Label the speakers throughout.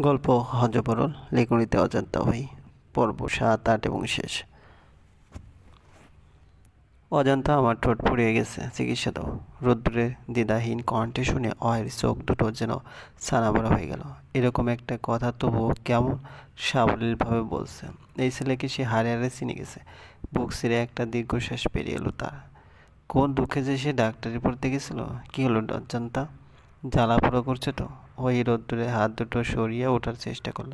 Speaker 1: গল্প হজবরল, লেখনীতে অজান্তা হই পর্ব সাত, আট এবং শেষ। অজান্তা আমার ঠোঁট পুড়িয়ে গেছে, চিকিৎসা দাও। রোদ্দুরে দ্বিধাহীন কণ্ঠে শুনে অয়ের চোখ দুটো যেন ছানাবড়া হয়ে গেল। এরকম একটা কথা তবুও কেমন সাবলীলভাবে বলছে। এই ছেলেকে সে হারে হারে চিনে গেছে। বুক ছিঁড়ে একটা দীর্ঘশ্বাস পেরিয়ে এলো তার। কোন দুঃখে যে সে ডাক্তারি পড়তে গেছিল কী হলো অজান্তা? জ্বালা পোড়া করছে তো। ওই রোদ্দুরে হাত দুটো সরিয়ে ওঠার চেষ্টা করল।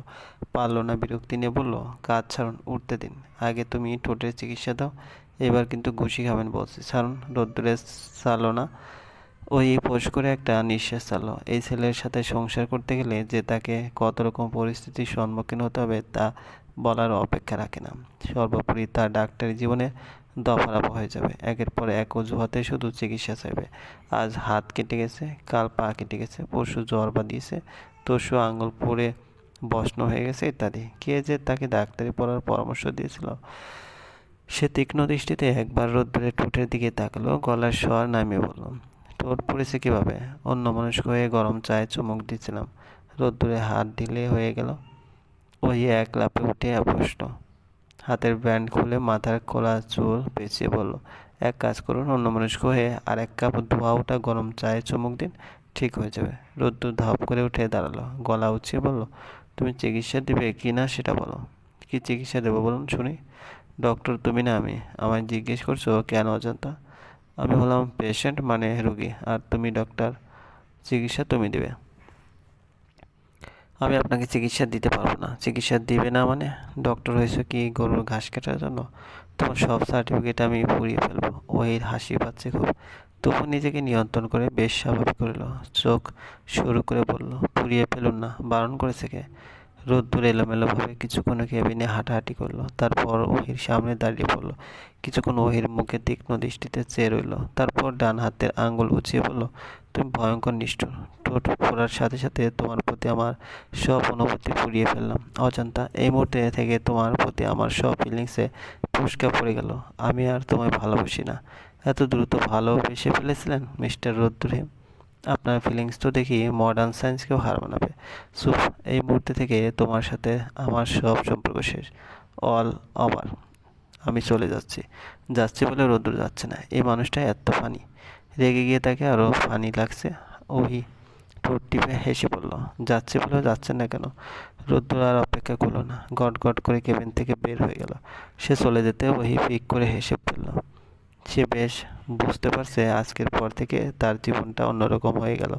Speaker 1: পারল না বিরক্তি নিয়ে বলল, কাজ ছাড়ুন, উঠতে দিন। আগে তুমি ঠোঁটের চিকিৎসা দাও, এবার কিন্তু ঘুষি খাবেন বলছি। ছাড়ুন, রোদ্দুরে চালো না। ওই পোষ করে একটা নিঃশ্বাস চালো এই ছেলের সাথে সংসার করতে গেলে যে তাকে কত রকম পরিস্থিতির সম্মুখীন হতে হবে তা বলার অপেক্ষা রাখে না। সর্বোপরি তার ডাক্তারি জীবনে দফারাপ হয়ে যাবে। একের পর এক অজুহাতে শুধু চিকিৎসা চাইবে। আজ হাত কেটে গেছে, কাল পা কেটে গেছে, পরশু জ্বর বাঁধিয়েছে, তরশু আঙুল পড়ে বসন হয়ে গেছে ইত্যাদি। কে যে তাকে ডাক্তারি পড়ার পরামর্শ দিয়েছিল? সে তীক্ষ্ণ দৃষ্টিতে একবার রোদ্দুরে ঠোঁটের দিকে তাকালো, গলার স্বর নামিয়ে বলল, ঠোঁট পড়েছে কীভাবে? অন্য মনস্ক হয়ে গরম চায়ে চুমুক দিচ্ছিলাম রোদ্দুরে হাত ঢিলে হয়ে গেল। ওই এক লাপে উঠে বসল হাতের ব্যান্ড খুলে মাথার খোলা চুল পেঁচিয়ে বলল, এক কাজ করুন অন্য মনস্ক হয়ে আর এক কাপ ধোয়া ওটা গরম চায়ে চুমুক দিন, ঠিক হয়ে যাবে। রোদ্দুর ধাপ করে উঠে দাঁড়াল, গলা উঁচিয়ে বলল, তুমি চিকিৎসা দেবে কি না সেটা বলো। কি চিকিৎসা দেবো বলুন শুনি? ডক্টর, তুমি না আমি। আমায় জিজ্ঞেস করছ কেন অজান্তা? আমি হলাম পেশেন্ট মানে রুগী, আর তুমি ডক্টর। চিকিৎসা তুমি দেবে। আমি আপনাকে চিকিৎসা দিতে পারব না। চিকিৎসা দিবে না মানে? ডক্টর হয়েছে কি? গরুর ঘাস কাটার জন্য? তোমার সব সার্টিফিকেট আমি পুড়িয়ে ফেলব। ওই হাসি পাচ্ছে খুব। তবু নিজেকে নিয়ন্ত্রণ করে বেশ স্বাভাবিক করল চোখ শুরু করে বলল, পুড়িয়ে ফেলুন না। বারণ করেছে কে? রোদ্দুর এলোমেলোভাবে কিছুক্ষণ কেবিনে হাঁটাহাঁটি করল। তারপর ওহির সামনে দাঁড়িয়ে পড়ল। কিছুক্ষণ ওহির মুখে তীক্ষ্ণ দৃষ্টিতে চেয়ে রইল। তারপর ডান হাতের আঙ্গুল উঁচিয়ে বলল, তুমি ভয়ঙ্কর নিষ্ঠুর। ঠোঁট পড়ার সাথে সাথে তোমার প্রতি আমার সব অনুভূতি পুড়িয়ে ফেললাম। অজান্তা, এই মুহূর্তে থেকে তোমার প্রতি আমার সব ফিলিংসে পুষ্কা পড়ে গেল। আমি আর তোমায় ভালোবাসি না। এত দ্রুত ভালোবেসে ফেলেছিলেন মিস্টার রোদ্দুরে আপনার ফিলিংস তো দেখি মডার্ন সায়েন্সকেও হার মানাবে। সুপ এই মুহূর্তে থেকে তোমার সাথে আমার সব সম্পর্ক শেষ। অল ওভার আমি চলে যাচ্ছি। যাচ্ছি বলে রোদ্র যাচ্ছে না। এই মানুষটা এত ফানি রেগে গিয়ে তাকে আরও ফানি লাগছে। ওই ঠোঁট টিপে হেসে পড়ল যাচ্ছে বলে যাচ্ছে না কেন? রোদ্র আর অপেক্ষা করল না। গট গট করে কেবিন থেকে বের হয়ে গেল। সে চলে যেতে ওই পিক করে হেসে ফেলল। সে বেশ বুঝতে পারছে আজকের পর থেকে তার জীবনটা অন্যরকম হয়ে গেল।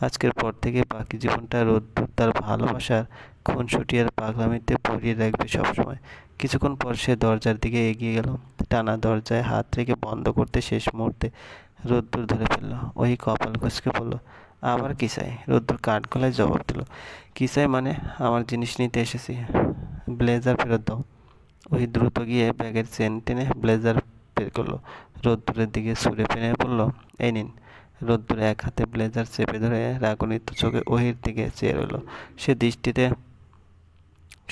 Speaker 1: আজকের পর থেকে বাকি জীবনটা রোদ্দুর তার ভালোবাসার খুনসুটি আর পাগলামিতে পরিয়ে রাখবে সবসময়। কিছুক্ষণ পর সে দরজার দিকে এগিয়ে গেল। টানা দরজায় হাত রেখে বন্ধ করতে শেষ মুহূর্তে রোদ্দুর ধরে ফেলল। ওই কপাল ঘষকে বলল, আবার কি চাই রোদ্দুর কাঠ গলায় জবাব দিল কি চাই মানে আমার জিনিস নিতে এসেছি, ব্লেজার ফেরত দাও। ওই দ্রুত গিয়ে ব্যাগের চেন টেনে ব্লেজার বের করল। রোদ্দুরের দিকে সুরে ফেনে বলল, এই নিন। রোদ্দুরে এক হাতে ব্লেজার চেপে ধরে রাগনিত চোখে ওহির দিকে চেয়ে রইল। সে দৃষ্টিতে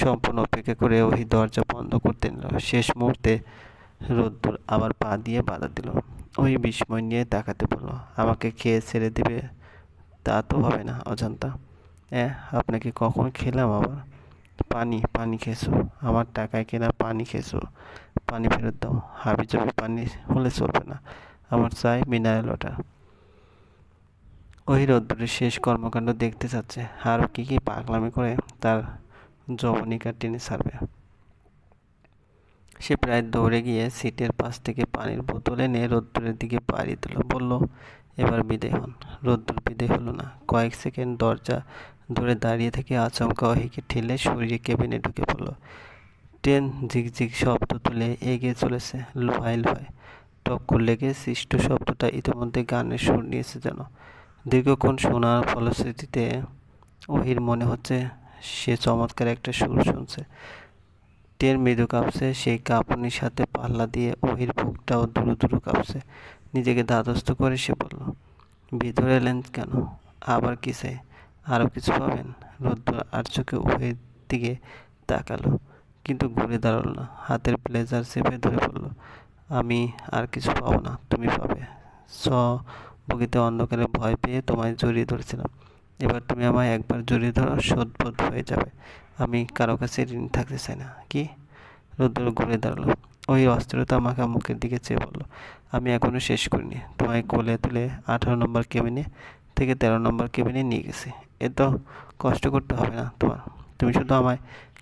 Speaker 1: সম্পূর্ণ অপেক্ষা করে ওহি দরজা বন্ধ করতে নিল। শেষ মুহূর্তে রোদ্দুর আবার পা দিয়ে বাধা দিল। ওই বিস্ময় নিয়ে তাকাতে বলল, আমাকে খেয়ে ছেড়ে দেবে? তা তো হবে না, অজান্তা। হ্যাঁ আপনাকে কখন খেলাম আবার? পানি পানি খেয়েছো। আমার টাকায় কেনা পানি খেয়েছো। পানি ফেরত দাও। হাবি জাবি পানি হলে চলবে না। আমার চাই মিনারেল ওয়াটার। ওই রোদ্দুরের শেষ কর্মকাণ্ড দেখতে চাচ্ছে। আর কী কী পাগলামি করে তার জবনিকা টেনে ছাড়বে। সে প্রায় দৌড়ে গিয়ে সিটের পাশ থেকে পানির বোতল এনে রোদ্দুরের দিকে পাড়ি দিল। বলল, এবার বিদায় হন। রোদ্দুর বিদায় হলো না। কয়েক সেকেন্ড দরজা ধরে দাঁড়িয়ে থেকে আচমকা অহিকে ঠেলে সরিয়ে কেবিনে ঢুকে পড়ল। ট্রেন ঝিকঝিক শব্দ তুলে এগিয়ে চলেছে লোহায় লোহায় টক্কর লেগে সৃষ্ট শব্দটা ইতিমধ্যে গানের সুর নিয়েছে যেন। দীর্ঘক্ষণ শোনার ফলশ্রুতিতে ওহির মনে হচ্ছে সে চমৎকার একটা সুর শুনছে। টের মৃদু কাঁপছে, সেই কাঁপনির সাথে পাল্লা দিয়ে ওহির বুকটাও দুরু দুরু কাঁপছে। নিজেকে দাদস্ত করে সে বলল, ভিতরে এলেন কেন? আবার কি চাই আরও কিছু পাবেন। রোদ্দুর আর চোখে ওহির দিকে তাকালো, কিন্তু ঘুরে দাঁড়াল না। হাতের ব্লেজার চেপে ধরে বলল, আমি আর কিছু পাবো না, তুমি পাবে। স বগিতে অন্ধকারে ভয় পেয়ে তোমায় জড়িয়ে ধরেছিলাম। এবার তুমি আমায় একবার জড়িয়ে ধরো শোধবোধ হয়ে যাবে। আমি কারও কাছে ঋণ থাকতে চাই না। কি? রোদ্দুর ঘুরে দাঁড়াল। ওই অস্থিরতা আমাকে মুখের দিকে চেয়ে বলল, আমি এখনও শেষ করিনি। তোমায় কোলে তুলে আঠারো নম্বর কেবিনে থেকে তেরো নম্বর কেবিনে নিয়ে গেছি। এ তো কষ্ট করতে হবে না তোমার। তুমি শুধু আমায়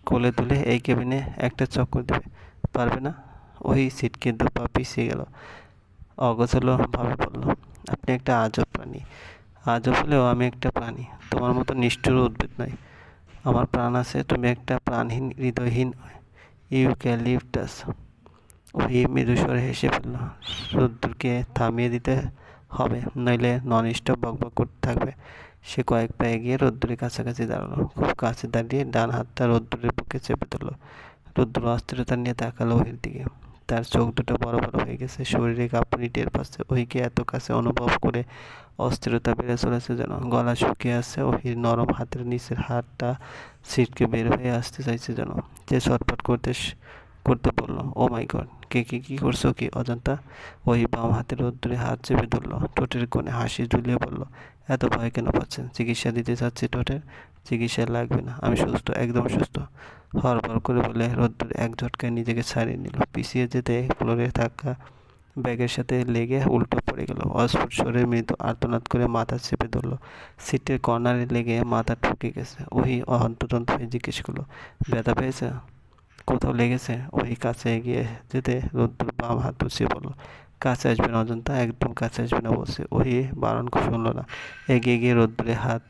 Speaker 1: কোলে তুলে এই কেবিনে একটা চক্কর দেবে। পারবে না? ওই সিটকে দু পা পিছিয়ে গেল। ভাবে বলল, আপনি একটা আজব প্রাণী। আজব হলেও আমি একটা প্রাণী। তোমার মতো নিষ্ঠুর উদ্ভিদ নয় আমার প্রাণ আছে, তুমি একটা প্রাণহীন, হৃদয়হীন ইউক্যালিপটাস। ওই মৃদুস্বরে হেসে ফেলল রোদ্দুরকে থামিয়ে দিতে হবে, নইলে নন স্টপ বকবক করতে থাকবে। সে কয়েক পা এগিয়ে রোদ্দুরের কাছাকাছি দাঁড়াল। খুব কাছে দাঁড়িয়ে ডান হাতটা রোদ্দুরের বুকে চেপে ধরল। রোদ্দুর অস্থিরতা নিয়ে তাকালো ওহির দিকে। তার চোখ দুটো বড় বড় হয়ে গেছে। শরীরে কাঁপুনি টের পাচ্ছে। ওহিকে এত কাছে অনুভব করে অস্থিরতা বেড়ে চলেছে যেন। গলা শুকিয়ে আসছে। ওহির নরম হাতের নিচের হাতটা সিটকে বের হয়ে আসতে চাইছে যেন। যে ছটফট করতে করতে বলল, ও মাই গড, কে, কি কি করছ কি অজান্তা? ওই বাম হাতের রোদ্দুরে হাত চেপে ধরলো, ঠোঁটের কোণে হাসি ঝুলিয়ে বলল, এত ভয় কেন পাচ্ছেন? চিকিৎসা দিতে চাচ্ছি ঠোঁটের, চিকিৎসা লাগবে না, আমি সুস্থ, একদম সুস্থ। হরবর করে বলে রোদ্দুর এক ঝটকায় নিজেকে ছাড়িয়ে নিল, পিছিয়ে যেতে ফ্লোরে থাকা ব্যাগের সাথে লেগে উল্টো পড়ে গেল, অস্ফুট সরে মৃদু আর্তনাদ করে মাথা চেপে ধরলো, সিটের কর্নারে লেগে মাথা ঠুকে গেছে। ওই অহন্তদন্ত জিজ্ঞেস করল, ব্যথা পেয়েছে? কোথাও লেগেছে, ওই কাছে এগিয়ে যেতে রোদ্দুর বাম হাত উঁচিয়ে পড়ল কাছে আসবে না অজন্তা, একদম কাছে আসবে না বলছে। ওই বারণ শুনলো না। এগিয়ে গিয়ে রোদ্দুরে হাত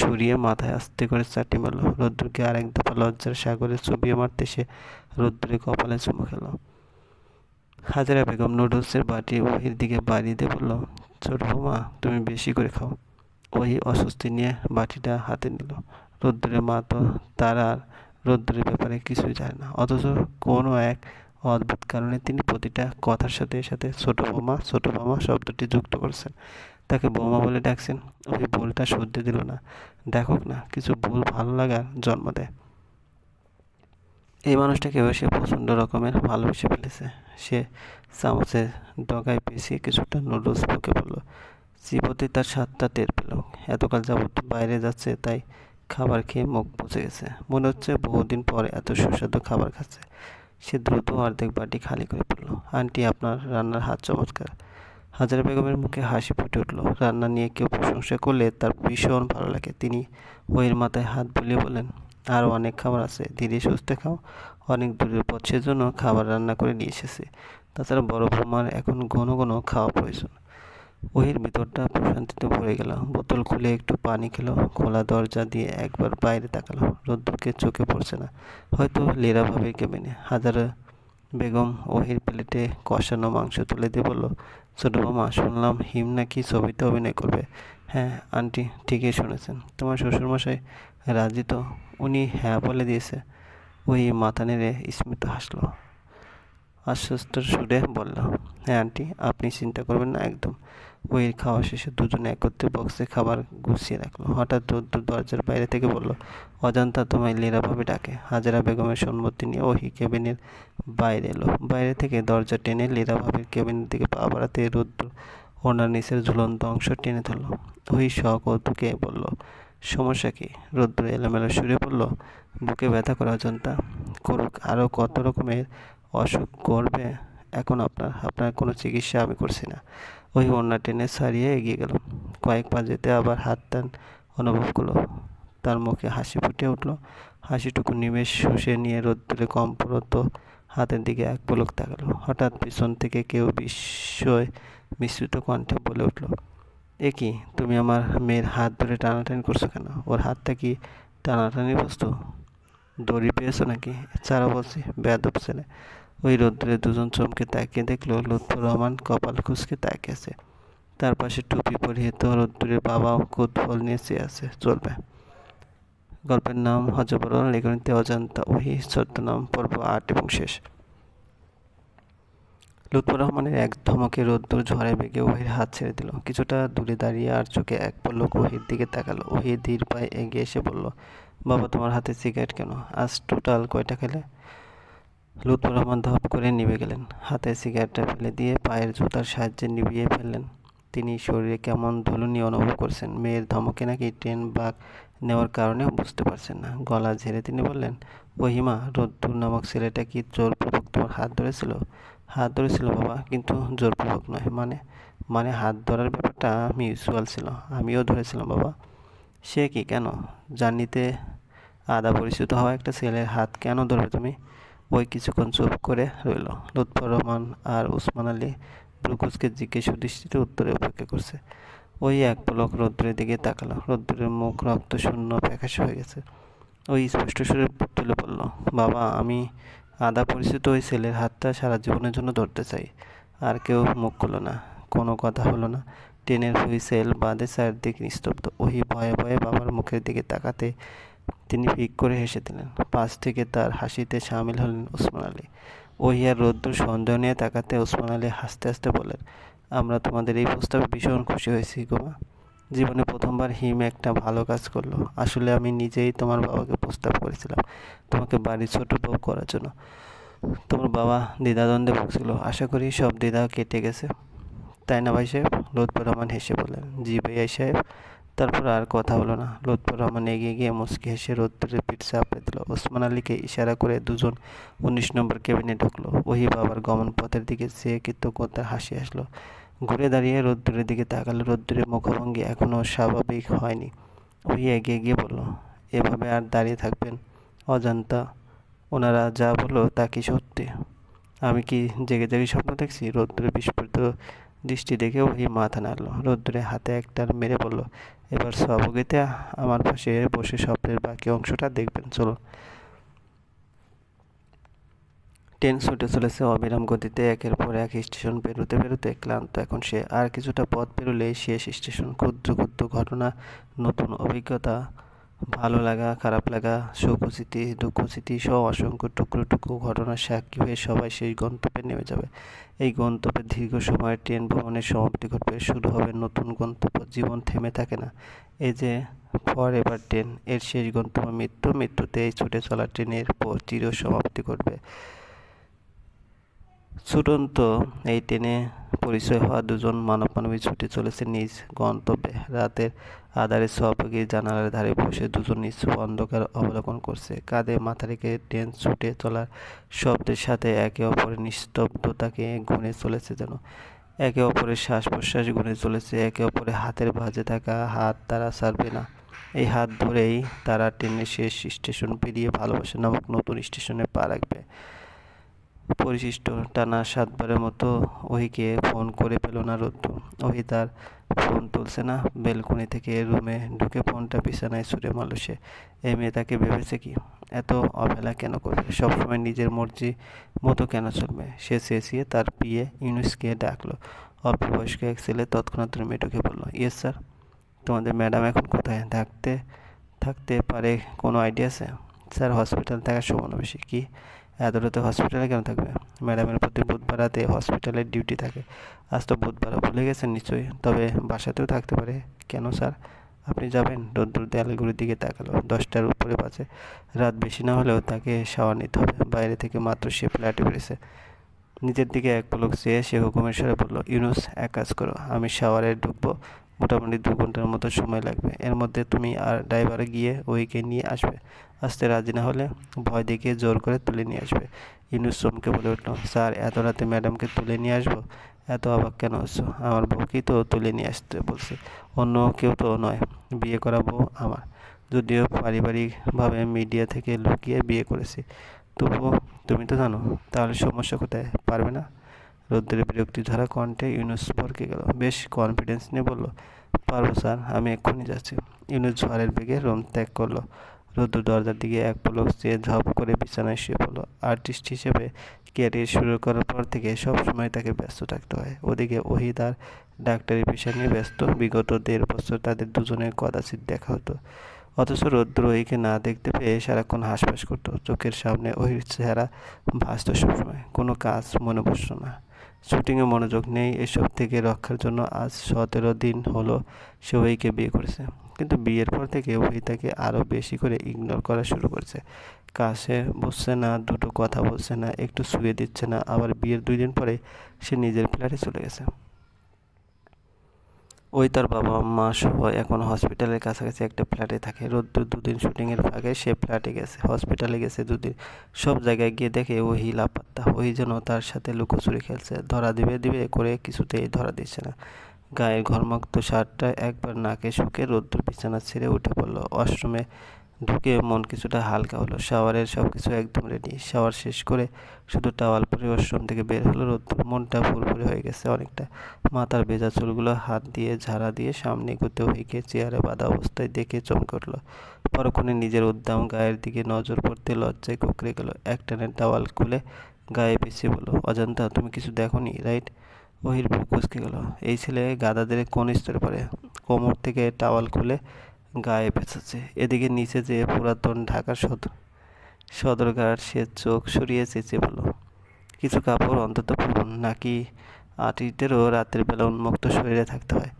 Speaker 1: সরিয়ে মাথায় আস্তে করে চাটি মারলো। রোদ্দুরকে আরেক দফা লজ্জার সাগরে চুবিয়ে মারতে সে রোদ্দুরে কপালে চুমু খেল। হাজারা বেগম নুডলসের বাটি ওহির দিকে বাড়িয়ে দিয়ে বলল, ছোট বৌমা, তুমি বেশি করে খাও। ওই অস্বস্তি নিয়ে বাটিটা হাতে নিল। রোদ্দুরের মা তো তার আর রোদ্দুরের ব্যাপারে কিছুই জানে না। অথচ কোনো এক অদ্ভুত কারণে তিনি প্রতিটা কথার সাথে সাথে ছোট বৌমা ছোট বৌমা শব্দটি যুক্ত করছেন। তাকে বৌমা বলে ডাকছেন। ওই ভুলটা শুনতে দিল না। দেখুক না, কিছু ভুল ভালো লাগার জন্ম দেয়। এই মানুষটাকেও সে প্রচণ্ড রকমের ভালোবেসে ফেলেছে। সে চামচের ডগায় পেঁচিয়ে কিছুটা নুডলস বুকে পড়ল চিপতে তার স্বাদটা টের পেল। এতকাল যাবত বাইরে যাচ্ছে, তাই খাবার খেয়ে মুখ পচে গেছে। মনে হচ্ছে বহুদিন পরে এত সুস্বাদু খাবার খাচ্ছে। সে দ্রুত অর্ধেক বাটি খালি করে পড়ল আন্টি, আপনার রান্নার হাত চমৎকার। হাজার বেগমের মুখে হাসি ফুটে উঠল। রান্না নিয়ে কেউ প্রশংসা করলে তার ভীষণ ভালো লাগে। তিনি ওইয়ের মাথায় হাত বুলিয়ে বলেন আরও অনেক খাবার আছে। ধীরে সুস্থে খাও। অনেক দূরের পথ সেজন্য খাবার রান্না করে নিয়ে এসেছে। তাছাড়া বড় বৌমার এখন ঘন ঘন খাওয়া প্রয়োজন। ওহির ভিতরটা প্রশান্তিতে ভরে গেল। বোতল খুলে একটু পানি খেলো। খোলা দরজা দিয়ে একবার বাইরে তাকালো। রোদ্দুরকে চোখে পড়ছে না। হয়তো লেরাভাবে কেবিনে। হাজার বেগম ওহির প্লেটে কষানো মাংস তুলে দিয়ে বলল, ছোটো মামা, শুনলাম হিম নাকি ছবিতে অভিনয় করবে। হ্যাঁ আন্টি, ঠিকই শুনেছেন। তোমার শ্বশুরমশাই রাজি তো? উনি হ্যাঁ বলে দিয়েছে। ওই মাথা নেড়ে স্মিত হাসলো। আশ্বস্ত সুরে বলল হ্যাঁ আন্টি, আপনি চিন্তা করবেন না একদম। ওই খাওয়া শেষে দুজনে একত্রে বক্সে খাবার গুছিয়ে রাখল। হঠাৎ রোদ্দুর দরজার বাইরে থেকে বলল, অজান্তা তোমায় লীলাভাবে ডাকে। হাজারা বেগমের সম্মতি নিয়ে ওহি কেবিনের বাইরে এলো। বাইরে থেকে দরজা টেনে লীলাভাবের কেবিনের দিকে পা বাড়াতে রোদ্দুর ওনার নিচের ঝুলন্ত অংশ টেনে ধরল। ওই সকৌতুকে বলল, সমস্যা কি? রোদ্দুর এলোমেলো সুরে বলল, বুকে ব্যথা করা অজন্তা। করুক আরও কত রকমের অসুখ করবে এখন আপনার? আপনার কোনো চিকিৎসা আমি করছি না। ওই ওড়না টেনে ছাড়িয়ে এগিয়ে গেল। কয়েক পা যেতে আবার হাত টান অনুভব করল। তার মুখে হাসি ফুটে উঠল। হাসিটুকু নিমেষ শুষে নিয়ে রোদ্দুরে কম্পরত হাতের দিকে এক পলক তাকালো। হঠাৎ পিছন থেকে কেউ বিস্ময় মিশ্রিত কণ্ঠে বলে উঠল, এ কি, তুমি আমার মেয়ের হাত ধরে টানাটানি করছ কেন? ওর হাতটা কি টানাটানি বস্তু? দড়ি পেয়েছ নাকি? ছাড়া বলছি, বেয়াদব ছেলে। ওই রোদ্রে দুজন চমকে তাকিয়ে দেখল লুৎফর রহমান কপাল খুঁজকে তাকিয়েছে। তার পাশে টুপি পরিয়ে তো রোদ্দুরের বাবাও কুতফল নিয়ে চেয়ে আছে, চলবে। গল্পের নাম হজবরণ লেখনীতে অজান্তা, ওহি নাম, পর্ব আট এবং শেষ। লুৎফর রহমানের এক ধমকে রোদ্দুর ঝড়ে বেগে ওহির হাত ছেড়ে দিল। কিছুটা দূরে দাঁড়িয়ে আর চোখে এক পলক ওহির দিকে তাকালো। ওহি ধীর পায়ে এগিয়ে এসে বলল, বাবা, তোমার হাতে সিগারেট কেন? আজ টোটাল কয়টা খেলে? লুৎফর রহমান ধপ করে নিভে গেলেন। হাতে সিগারেটটা ফেলে দিয়ে পায়ের জুতার সাহায্যে নিভিয়ে ফেললেন। তিনি শরীরে কেমন ধুলুনি অনুভব করছেন? মেয়ের ধমকে নাকি ট্রেন বাঘ নেওয়ার কারণে বুঝতে পারছেন না। গলা ঝেড়ে তিনি বললেন, ওহিমা, রোদ্দুর নামক ছেলেটা কি জোরপূর্বক তোমার হাত ধরেছিল? হাত ধরেছিল বাবা, কিন্তু জোরপূর্বক নয়। মানে মানে হাত ধরার ব্যাপারটা মিউচুয়াল ছিল। আমিও ধরেছিলাম বাবা। সে কি কেন? জার্নিতে আদা পরিচিত হওয়া একটা ছেলের হাত কেন ধরবে তুমি? ওই কিছুক্ষণ চুপ করে রইল। লুৎফর রহমান আর উসমান আলী ব্রুকুসকে জিজ্ঞেস দৃষ্টিতে উত্তরে অপেক্ষা করছে। ওই এক পলক রৌদ্রের দিকে তাকালো। রৌদ্রের মুখ রক্ত শূন্য প্যাকাশ হয়ে গেছে। ওই স্পষ্ট সুরে তুলে বলল, বাবা, আমি আদা পরিচিত ওই ছেলের হাতটা সারা জীবনের জন্য ধরতে চাই। আর কেউ মুখ করল না। কোনো কথা হলো না। ট্রেনের হুইসেল বাদে চারদিক নিস্তব্ধ। ওই ভয়ে ভয়ে বাবার মুখের দিকে তাকাতে তিনি ফিক করে হেসে দিলেন। পাশ থেকে তার হাসিতে সামিল হলেন ওসমান আলী। ওহিয়ার রোদ্দুর সন্দেহ নিয়ে তাকাতে ওসমান আলী হাসতে হাসতে বলেন আমরা তোমাদের এই প্রস্তাবে ভীষণ খুশি হয়েছি গোমা জীবনে প্রথমবার হিম একটা ভালো কাজ করল। আসলে আমি নিজেই তোমার বাবাকে প্রস্তাব করেছিলাম, তোমাকে বাড়ির ছোট বউ করার জন্য। তোমার বাবা দ্বিধাদ্বন্দ্বে ভুগছিল। আশা করি সব দ্বিধা কেটে গেছে। তাই না ভাই সাহেব, লুৎফর রহমান হেসে বললেন, জি ভাই সাহেব তারপর আর কথা হলো না। লুৎফর রহমান এগিয়ে গিয়ে মুসকি হেসে রোদ্দুরের পিঠ চাপড়ে দিল। ওসমান আলীকে ইশারা করে দুজন উনিশ নম্বর কেবিনে ঢুকলো। ওহি বাবার গমন পথের দিকে চেয়ে কৃতজ্ঞতার হাসি আসলো। ঘুরে দাঁড়িয়ে রোদ্দুরের দিকে তাকালো। রোদ্দুরের মুখভঙ্গি এখনও স্বাভাবিক হয়নি। ওই এগিয়ে গিয়ে বলল, এভাবে আর দাঁড়িয়ে থাকবেন, অজান্তা। ওনারা যা বলল তা কি সত্যি? আমি কি জেগে জেগে স্বপ্ন দেখছি? রোদ্দুরে বিস্ফোরিত দৃষ্টি দেখে ওই মাথা নাড়লো। রোদ্দুরে হাতে একটা মেরে বলল, এবার সবগিতে আমার পাশে বসে স্বপ্নের বাকি অংশটা দেখবেন চলো ট্রেন ছুটে চলেছে অবিরাম গতিতে, একের পর এক স্টেশন পেরোতে পেরোতে ক্লান্ত। এখন সে আর কিছুটা পথ পেরোলেই শেষ স্টেশন। ক্ষুদ্র ক্ষুদ্র ঘটনা, নতুন অভিজ্ঞতা ভালো লাগা, খারাপ লাগা সুখস্মৃতি দুঃখস্মৃতি সহ অসংখ্য টুকরো টুকরো ঘটনার সাক্ষী হয়ে সবাই সেই গন্তব্যে নেমে যাবে। এই গন্তব্যে দীর্ঘ সময় ট্রেন ভ্রমণের সমাপ্তি ঘটবে। শুরু হবে নতুন গন্তব্য। জীবন থেমে থাকে না। এই যে ফর এভার ট্রেন, এর শেষ গন্তব্য মৃত্যু। মৃত্যুতেই ছুটে চলা ট্রেনের পর চির সমাপ্তি ঘটবে। ছুটন্ত এই ট্রেনে পরিচয় হওয়া দুজন মানব মানবী ছুটে চলেছে নিজ গন্তব্যে। রাতের আধারে সহযোগী জানালার ধারে বসে দুজন নিশ্চুপ অন্ধকার অবলোকন করছে। কাঁধে মাথা রেখে ট্রেন ছুটে চলার শব্দের সাথে একে অপরের নিস্তব্ধতাকে গুনে চলেছে যেন। একে অপরের শ্বাস প্রশ্বাস গুনে চলেছে, একে অপরের হাতের ভাজে থাকা হাত তারা ছাড়বে না। এই হাত ধরেই তারা ট্রেনের শেষ স্টেশন পেরিয়ে ভালোবাসা নামক নতুন স্টেশনে পা রাখবে। পরিশিষ্ট টানা সাতবারের মতো ওহিকে ফোন করে পেল না রোদ্দু ওহি তার ফোন তুলছে না, বেলকনি থেকে রুমে ঢুকে ফোনটা বিছানায় ছুঁড়ে মারল সে। এই মেয়ে তাকে ভেবেছে কি, এত অবহেলা কেন করবে? সবসময় নিজের মর্জি মতো কেন চলবে? সে চেঁচিয়ে তার বিয়ে ইউনুসকে ডাকলো। অল্প বয়স্ক এক ছেলে তৎক্ষণাৎ রুমে ঢুকে বলল ইয়েস স্যার, তোমাদের ম্যাডাম এখন কোথায়? থাকতে থাকতে পারে কোনো আইডিয়া আছে? স্যার, হসপিটাল থাকার সম্ভাবনা বেশি। কি? রাতে হসপিটালে কেন থাকবে? ম্যাডামের প্রতি বুধবার রাতে হসপিটালের ডিউটি থাকে। আজ তো বুধবার ভুলে গেছেন নিশ্চয়ই। তবে বাসাতেও থাকতে পারে। কেন স্যার আপনি যাবেন, রোদ্দুর দেয়ালগুলির দিকে তাকালো। দশটার উপরে বাজে। রাত বেশি না হলেও তাকে শাওয়ার নিতে হবে। বাইরে থেকে মাত্র সে ফ্ল্যাটে বেড়েছে নিজের দিকে এক পলক চেয়ে সে হুকুমের বলল, ইউনুস, এক কাজ করো। আমি শাওয়ারে ঢুকবো। মোটামুটি দু ঘণ্টার মতো সময় লাগবে। এর মধ্যে তুমি আর ড্রাইভারে গিয়ে ওইকে নিয়ে আসবে। আসতে রাজি না হলে ভয় দেখিয়ে জোর করে তুলে নিয়ে আসবে। ইউনুস চমকে বলে উঠল, স্যার, এত রাতে ম্যাডামকে তুলে নিয়ে আসব? এত অবাক কেন হচ্ছো? আমার বউকেই তো তুলে নিয়ে আসতে বলছে। অন্য কেউ তো নয়, বিয়ে করা বউ আমার। যদিও পারিবারিকভাবে মিডিয়া থেকে লুকিয়ে বিয়ে করেছি। তবুও তুমি তো জানো, তাহলে সমস্যা কোথায়? পারবে না? রোদ্রের বিরক্তি ধরা কণ্ঠে ইউনুস পরকে গেল। বেশ কনফিডেন্স নিয়ে বলল, পারব স্যার, আমি এক্ষুনি যাচ্ছি। ইউনুস ঝড়ের বেগে রুম ত্যাগ করল। রোদ্র দরজার দিকে এক পলক চেয়ে ঝপ করে বিছানায় শুয়ে পড়ল। আর্টিস্ট হিসেবে ক্যারিয়ার শুরু করার পর থেকে সব সময় তাকে ব্যস্ত থাকতে হয়। ওদিকে ওহিদ আর ডাক্তারি পেশা নিয়ে ব্যস্ত। বিগত দেড় বছর তাদের দুজনের কদাচিৎ দেখা হতো। অথচ রৌদ্র ওহিকে না দেখতে পেয়ে সারাক্ষণ হাসপাস করতো। চোখের সামনে ওহির চেহারা ভাসত সবসময়। কোনো কাজ মনে বসতো না। শুটিংয়ে মনোযোগ নেই, এসব থেকে রক্ষার জন্য আজ সতেরো দিন হলো সে ওইকে বিয়ে করেছে। কিন্তু বিয়ের পর থেকে ওই তাকে আরও বেশি করে ইগনোর করা শুরু করেছে। কাছে বসছে না, দুটো কথা বলছে না, একটু শুয়ে দিচ্ছে না, আবার বিয়ের দুই দিন পরে সে নিজের ফ্ল্যাটে চলে গেছে। ওই তার বাবা মা সহ এখন হসপিটালের কাছাকাছি একটা ফ্ল্যাটে থাকে। রোদ্দুর দুদিন শুটিংয়ের ফাঁকে সে ফ্ল্যাটে গেছে হসপিটালে গেছে দুদিন। সব জায়গায় গিয়ে দেখে ওহি লাপাত্তা ওই যেন তার সাথে লুকোচুরি খেলছে। ধরা দিবে দিবে করে কিছুতেই ধরা দিচ্ছে না। গায়ের ঘর্মাক্ত শার্টটা একবার নাকে শুকে রোদ্দুর বিছানা ছেড়ে উঠে পড়ল। ওয়াশরুমে ঢুকে মন কিছুটা হালকা হলো। শাওয়ারের সব কিছু একদম রেডি শাওয়ার শেষ করে শুধু টাওয়াল পরে ওয়াশরুম থেকে বের হলো। রোদ্দুর মনটা ফুরফুরে হয়ে গেছে অনেকটা। মাথার ভেজা চুলগুলো হাত দিয়ে ঝাড়া দিয়ে সামনে এগোতে হইকে চেয়ারে বাঁধা অবস্থায় দেখে চমকে উঠল। পরক্ষণে নিজের উদ্দাম গায়ের দিকে নজর পড়তে লজ্জায় কুকড়ে গেল। একটানে টাওয়াল খুলে গায়ে পেঁচিয়ে বলল, অজান্তা, তুমি কিছু দেখো নি রাইট ওহির বুক কুচকে গেল। এই ছেলে গাদাদের কোন স্তরে পড়ে? কোমর থেকে টাওয়াল খুলে গায়ে ভেসেছে এদিকে নিচে যেয়ে পুরাতন ঢাকার সদর সদরঘাট সে চোখ সরিয়ে চেঁচে বলল, কিছু কাপড় অন্তত পরুন, নাকি আটিদেরও রাতের বেলা উন্মুক্ত শরীরে থাকতে হয়?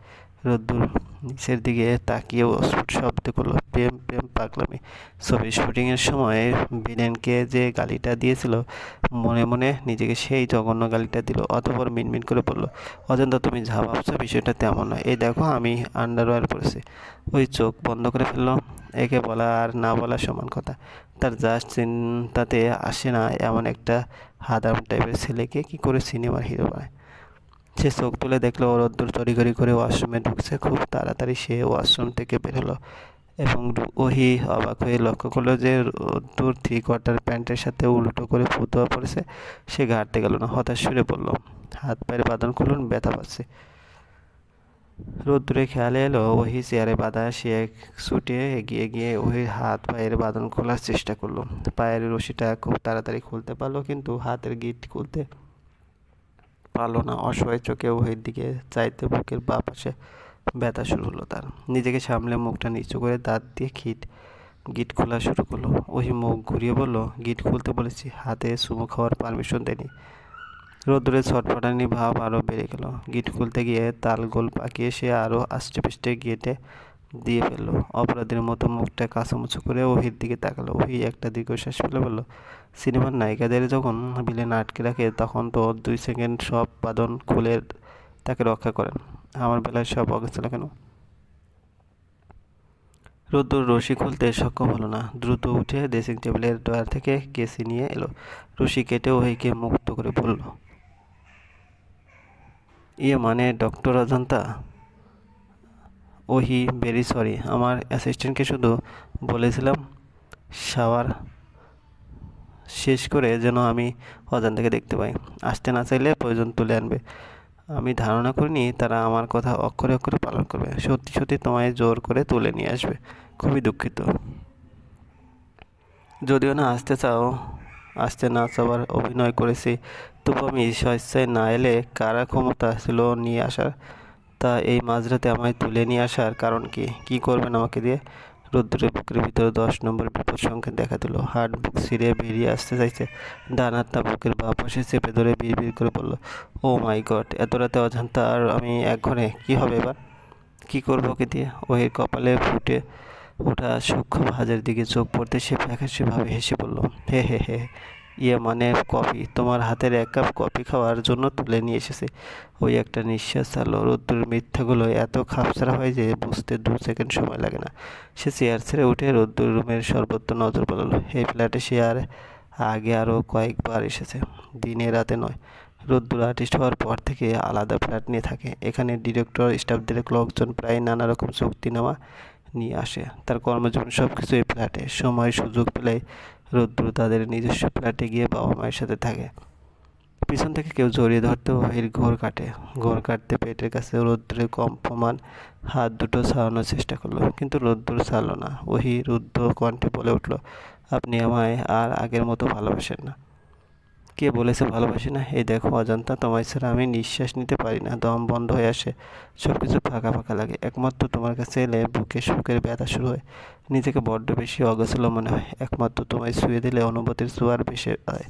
Speaker 1: রোদ্দুর নিচের দিকে তাকিয়ে অস্ফুট শব্দ করল। প্রেম প্রেম, পাগলামি। ছবি শুটিংয়ের সময় বিলেনকে যে গালিটা দিয়েছিল, মনে মনে নিজেকে সেই জঘন্য গালিটা দিল, অতপর মিনমিন করে বলল, অজন্তা, তুমি যা ভাবছ বিষয়টা তেমন নয়। এই দেখো, আমি আন্ডারওয়্যার পরেছি। ওই চোখ বন্ধ করে ফেলল। একে বলা আর না বলা সমান কথা। তার জাস্ট চিন্তাতে আসে না, এমন একটা হাদাম টাইপের ছেলেকে কি করে সিনেমার হিরো বানায়? সে চোখ তুলে দেখল, রোদ্দুর তড়িঘড়ি করে ওয়াশরুমে ঢুকছে। খুব তাড়াতাড়ি সে ওয়াশরুম থেকে বেরোলো এবং ওহি অবাক হয়ে লক্ষ্য করল যে রোদ্দুর থ্রি কোয়ার্টার প্যান্টের সাথে উল্টো করে ফুটোয়া পড়েছে। সে ঘাটতে গেল না, হতাশ সুরে বলল, হাত পায়ের বাঁধন খুলুন, ব্যথা পাচ্ছে। রোদ্দুরে খেয়ালে এলো, ওহি চেয়ারে বাঁধা সে এক ছুটে এগিয়ে গিয়ে ওহির হাত পায়ের বাঁধন খোলার চেষ্টা করল। পায়ের রশিটা খুব তাড়াতাড়ি খুলতে পারল, কিন্তু হাতের গিট খুলতে পারল না, অসহায় চোখে ওহির দিকে চাইতে বুকের বা পাশে ব্যথা শুরু হলো তার। নিজেকে সামলে মুখটা নিচু করে দাঁত দিয়ে খিট গিট খোলা শুরু করল। ওহি মুখ ঘুরিয়ে বলল, গিট খুলতে বলেছি, হাতে সুমো খাওয়ার পারমিশন দেয়নি। রোদ্দুরের ছটফটানি ভাব আরও বেড়ে গেল। গিট খুলতে গিয়ে তাল গোল পাকিয়ে সে আরও আষ্টে পিষ্টে গেটে দিয়ে ফেলল। অপরাধীর মতো মুখটা কাঁচামুচু করে ওহির দিকে তাকালো। ওহি একটা দীর্ঘশ্বাস ফেলে বলল সিনেমার নায়িকাদের যখন ভিলেন আটকে রাখে, তখন তো দুই সেকেন্ড সব বাদন খুলে তাকে রক্ষা করেন। আমার বেলায় সব অগেছিল কেন? রোদ্দুর রশি খুলতে সক্ষম হলো না। দ্রুত উঠে ড্রেসিং টেবিলের ডয়ার থেকে কেসি নিয়ে এলো। রশি কেটে ওহিকে মুক্ত করে বলল ইয়ে মানে ডক্টর অজন্তা? ওহি ভেরি সরি আমার অ্যাসিস্ট্যান্টকে শুধু বলেছিলাম, শাওয়ার শেষ করে যেন আমি অজান্তাকে দেখতে পাই। আসতে না চাইলে প্রয়োজন তুলে আনবে। আমি ধারণা করিনি তারা আমার কথা অক্ষরে অক্ষরে পালন করবে। সত্যি সত্যি তোমায় জোর করে তুলে নিয়ে আসবে। খুবই দুঃখিত। যদিও না আসতে চাও, আসতে না চাওয়ার অভিনয় করেছি, তবু আমি স্বেচ্ছায় না এলে কারা ক্ষমতা ছিল নিয়ে আসার? তা এই মাঝরাতে আমায় তুলে নিয়ে আসার কারণ কি? কি করবেন আমাকে দিয়ে? রোদ্দুরের বুকের ভিতরে দশ নম্বর বিপদ সংখ্যা দেখা দিল। হাট বুক ছিঁড়ে বেরিয়ে আসতে চাইছে। ডান হাতটা বুকের বাপসে পাশে চেপে ধরে বিড় বিড় করে বলল, ও মাই গড, এত রাতে অজান্তা আর আমি এক ঘরে, কী হবে এবার? কী করব ওকে দিয়ে? ওই কপালে ফুটে ওঠা সূক্ষ্ম ভাজের দিকে চোখ পড়তে সে ফ্যাকাশে ভাবে হেসে বলল, হে হে হে ইয়ে মানে কফি, তোমার হাতের এক কাপ কফি খাওয়ার জন্য তুলে নিয়ে এসেছে। ওই একটা নিঃশ্বাস ছাড়লো রোদ্দুর মিথ্যাগুলো এত খাপছাড়া হয় যে বুঝতে দু সেকেন্ড সময় লাগে না। সে চেয়ার ছেড়ে উঠে রোদ্দুর রুমের সর্বত্র নজর বলল এই ফ্ল্যাটে সে আর আগে আরও কয়েকবার এসেছে। দিনে রাতে নয় রোদ্দুর আর্টিস্ট হওয়ার পর থেকে আলাদা ফ্ল্যাট নিয়ে থাকে। এখানে ডিরেক্টর স্টাফদের লোকজন প্রায় নানা রকম চুক্তিনামা নিয়ে আসে। তার কর্মজীবন সব কিছু এই ফ্ল্যাটে। সময় সুযোগ পেলে রোদ্দুর তাদের নিজস্ব ফ্ল্যাটে গিয়ে বাবা মায়ের সাথে থাকে। পিছন থেকে কেউ জড়িয়ে ধরতে ওহির ঘোর কাটে। ঘোর কাটতে পেটের কাছে রোদ্দুরের কম্পমান হাত দুটো ছাড়ানোর চেষ্টা করল, কিন্তু রৌদ্র ছাড়লো না। ওহি রুদ্ধ কণ্ঠে বলে উঠল, আপনি আমায় আর আগের মতো ভালোবাসেন না। কে বলেছে ভালোবাসি না? এই দেখো অজান্তা, তোমায় ছাড়া আমি নিঃশ্বাস নিতে পারি না, দম বন্ধ হয়ে আসে সব কিছু ফাঁকা ফাঁকা লাগে। একমাত্র তোমার কাছে এলে বুকে সুখের ব্যথা শুরু হয়, নিজেকে বড্ড বেশি অগোছলো মনে হয়। একমাত্র তোমায় শুয়ে দিলে অনুভূতির জোয়ার বেশি হয়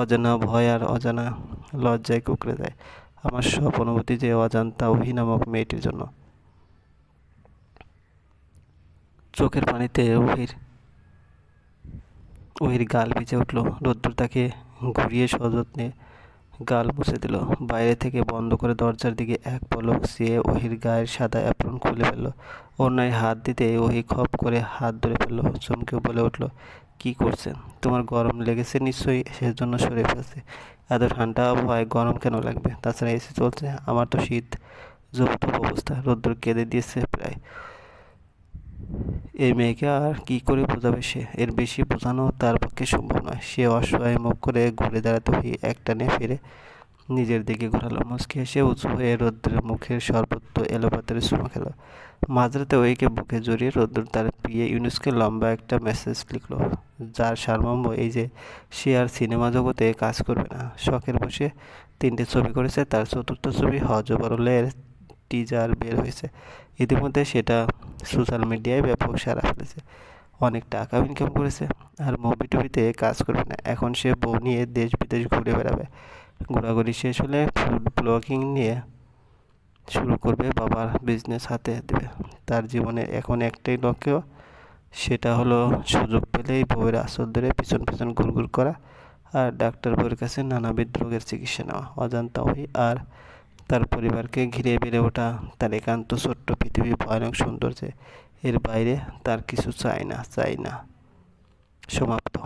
Speaker 1: অজানা ভয় আর অজানা লজ্জায় কুকড়ে দেয়। আমার সব অনুভূতি যে অজান্তা ওহি নামক মেয়েটির জন্য। চোখের পানিতে ওহির ওহির গাল ভিজে উঠল। রোদ্দুর তাকে ঘুরিয়ে সযত্নে গাল মুছে দিল। বাইরে থেকে বন্ধ করে দরজার দিকে এক পলক চেয়ে ওহির গায়ের সাদা অ্যাপ্রন খুলে ফেলল। অন্যায় হাত দিতে ওহি খপ করে হাত ধরে ফেলল, চমকে বলে উঠল, কি করছেন? তোমার গরম লেগেছে নিশ্চয়ই, সেজন্য সরে ফেলছে। এত ঠান্ডা আবহাওয়ায় গরম কেন লাগবে? তাছাড়া এসি চলছে, আমার তো শীত জবতব অবস্থা। রোদ্দুর কেঁদে দিয়েছে প্রায় এই মেয়েকে আর কি করে বোঝাবে সে? এর বেশি বোঝানো তার পক্ষে সম্ভব নয়। সে অসহায় মুখ করে ঘুরে দাঁড়াতে হয়ে একটানে ফিরে নিজের দিকে ঘোরালো। মুচকে এসে উঁচু হয়ে রৌদ্রের মুখের সর্বত্র এলোপাতারে চুমা খেল। মাঝরাতে ওইকে বুকে জড়িয়ে রৌদ্র তার প্রিয় ইউনুসকে লম্বা একটা মেসেজ লিখলো, যার সারমর্ম এই যে, সে আর সিনেমা জগতে কাজ করবে না। শখের বসে তিনটে ছবি করেছে। তার চতুর্থ ছবি হজ হজবরলের টিজার বের হয়েছে। ইতিমধ্যে সেটা সোশ্যাল মিডিয়ায় ব্যাপক সারা ফেলেছে। অনেক টাকাও ইনকাম করেছে আর মুভি টুভিতে কাজ করবে না। এখন সে বউ নিয়ে দেশ বিদেশ ঘুরে বেড়াবে। ঘোরাঘুরি শেষ হলে ফুড ব্লগিং নিয়ে শুরু করবে বাবার বিজনেস হাতে দেবে। তার জীবনে এখন একটাই লক্ষ্য, সেটা হলো সুযোগ পেলেই বউয়ের আসর ধরে পিছন পিছন ঘুরঘুর করা আর ডাক্তার বউয়ের কাছে নানাবিধ রোগের চিকিৎসা নেওয়া। অজান্তা ওই আর তার পরিবারকে ঘিরে বেড়ে ওঠা তার একান্ত ছোট্ট পৃথিবী ভয়ানক সৌন্দর্যে এর বাইরে তার কিছু চায় না, চাই না। সমাপ্ত।